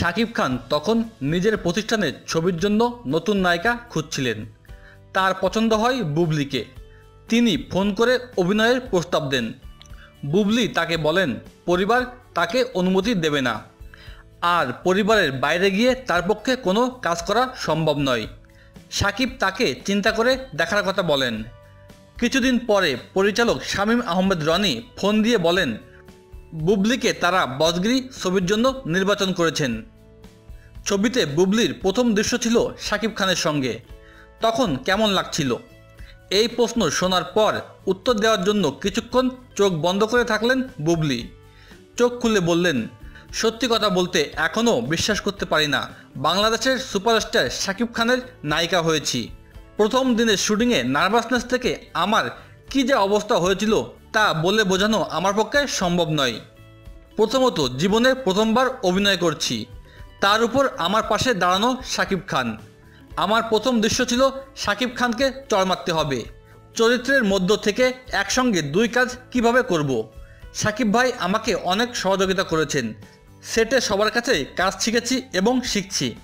শাকিব খান তখন নিজের প্রতিষ্ঠানের ছবির জন্য নতুন নায়িকা খুঁজছিলেন। তার পছন্দ হয় বুবলিকে। তিনি ফোন করে অভিনয়ের প্রস্তাব দেন। বুবলি তাকে বলেন, পরিবার তাকে অনুমতি দেবে না। আর পরিবারের বাইরে গিয়ে তার পক্ষে কোনো কাজ করা সম্ভব নয়। সাকিব তাকে চিন্তা করে দেখার কথা বলেন। কিছুদিন পরে পরিচালক শামীম আহমেদ রনি ফোন দিয়ে বলেন বুবলিকে তারা বজগিরি ছবির জন্য নির্বাচন করেছেন। ছবিতে বুবলির প্রথম দৃশ্য ছিল শাকিব খানের সঙ্গে। তখন কেমন লাগছিল? এই প্রশ্ন শোনার পর উত্তর দেওয়ার জন্য কিছুক্ষণ চোখ বন্ধ করে থাকলেন বুবলি। চোখ খুলে বললেন, সত্যি কথা বলতে এখনও বিশ্বাস করতে পারি না। বাংলাদেশের সুপারস্টার শাকিব খানের নায়িকা হয়েছি। প্রথম দিনের শুটিংয়ে নার্ভাসনেস থেকে আমার কী যে অবস্থা হয়েছিল তা বলে বোঝানো আমার পক্ষে সম্ভব নয়। প্রথমত জীবনে প্রথমবার অভিনয় করছি। তার উপর আমার পাশে দাঁড়ানো শাকিব খান। আমার প্রথম দৃশ্য ছিল শাকিব খানকে চড় মারতে হবে। চরিত্রের মধ্য থেকে একসঙ্গে দুই কাজ কীভাবে করব। সাকিব ভাই আমাকে অনেক সহযোগিতা করেছেন। সেটে সবার কাছেই কাজ শিখেছি এবং শিখছি।